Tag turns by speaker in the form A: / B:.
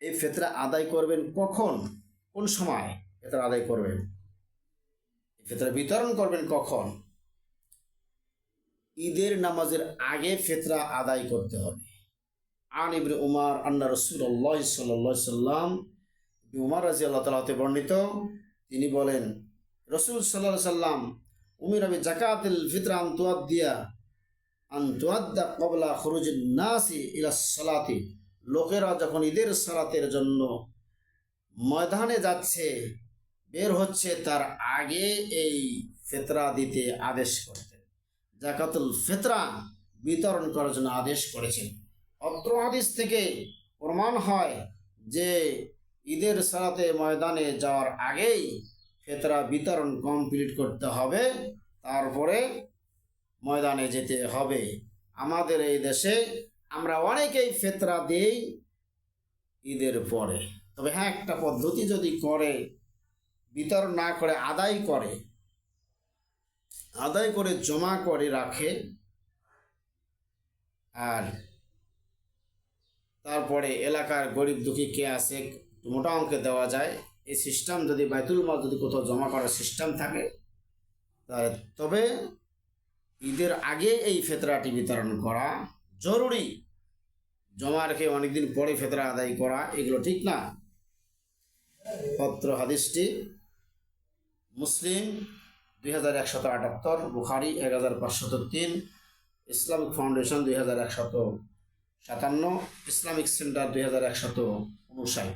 A: এই ফেতরা আদায় করবেন কখন? কোন সময় ফেতরা আদায় করবেন? ফেতরা বিতরণ করবেন কখন? ঈদের নামাজের আগে ফেতরা আদায় করতে হবে। আন ইবনে উমার আন্না রসুল্লাহ সাল্লাহ সাল্লাম উমার রাজি আল্লাহ তালাতে বর্ণিত, তিনি বলেন, রসুল সাল্লাহ সাল্লাম উমির আবি জাকাতিল ফিতরা আন্তুয়াদ্দিয়া আন্তুয়াদ্দা কবলা খরুজিন নাসি ইলা সালাতি লোকেরা যখন ঈদের সালাতের জন্য ময়দানে যাচ্ছে, বের হচ্ছে, তার আগে এই ফেতরা দিতে আদেশ করতেন জাকাতুল ফেতরা বিতরণ করার জন্য আদেশ করেছেন। অত্র হাদিস থেকে প্রমাণ হয় যে ঈদের সালাতে ময়দানে যাওয়ার আগেই ফেতরা বিতরণ কমপ্লিট করতে হবে, তারপরে ময়দানে যেতে হবে। আমাদের এই দেশে আমরা অনেকেই ফেতরা দেই ঈদের পরে। তবে হ্যাঁ একটা পদ্ধতি যদি করে, বিতরণ না করে, আদায় করে আদায় করে জমা করে রাখে, আর তারপরে এলাকার গরিব দুঃখী কে আছে মোটা অঙ্কে দেওয়া যায়, এই সিস্টেম যদি বাইতুল মাল যদি কোথাও জমা করার সিস্টেম থাকে তবে ঈদের আগে এই ফেতরাটি বিতরণ করা জরুরি। জমা রেখে অনেকদিন পরে ফেতরা আদায় করা, এগুলো ঠিক না? পত্র হাদিসটি মুসলিম দুই হাজার একশত আটাত্তর, বুখারি এক হাজার পাঁচশত তিন, ইসলামিক ফাউন্ডেশন দুই হাজার একশত সাতান্ন, ইসলামিক সেন্টার দুই হাজার একশত উনষাট।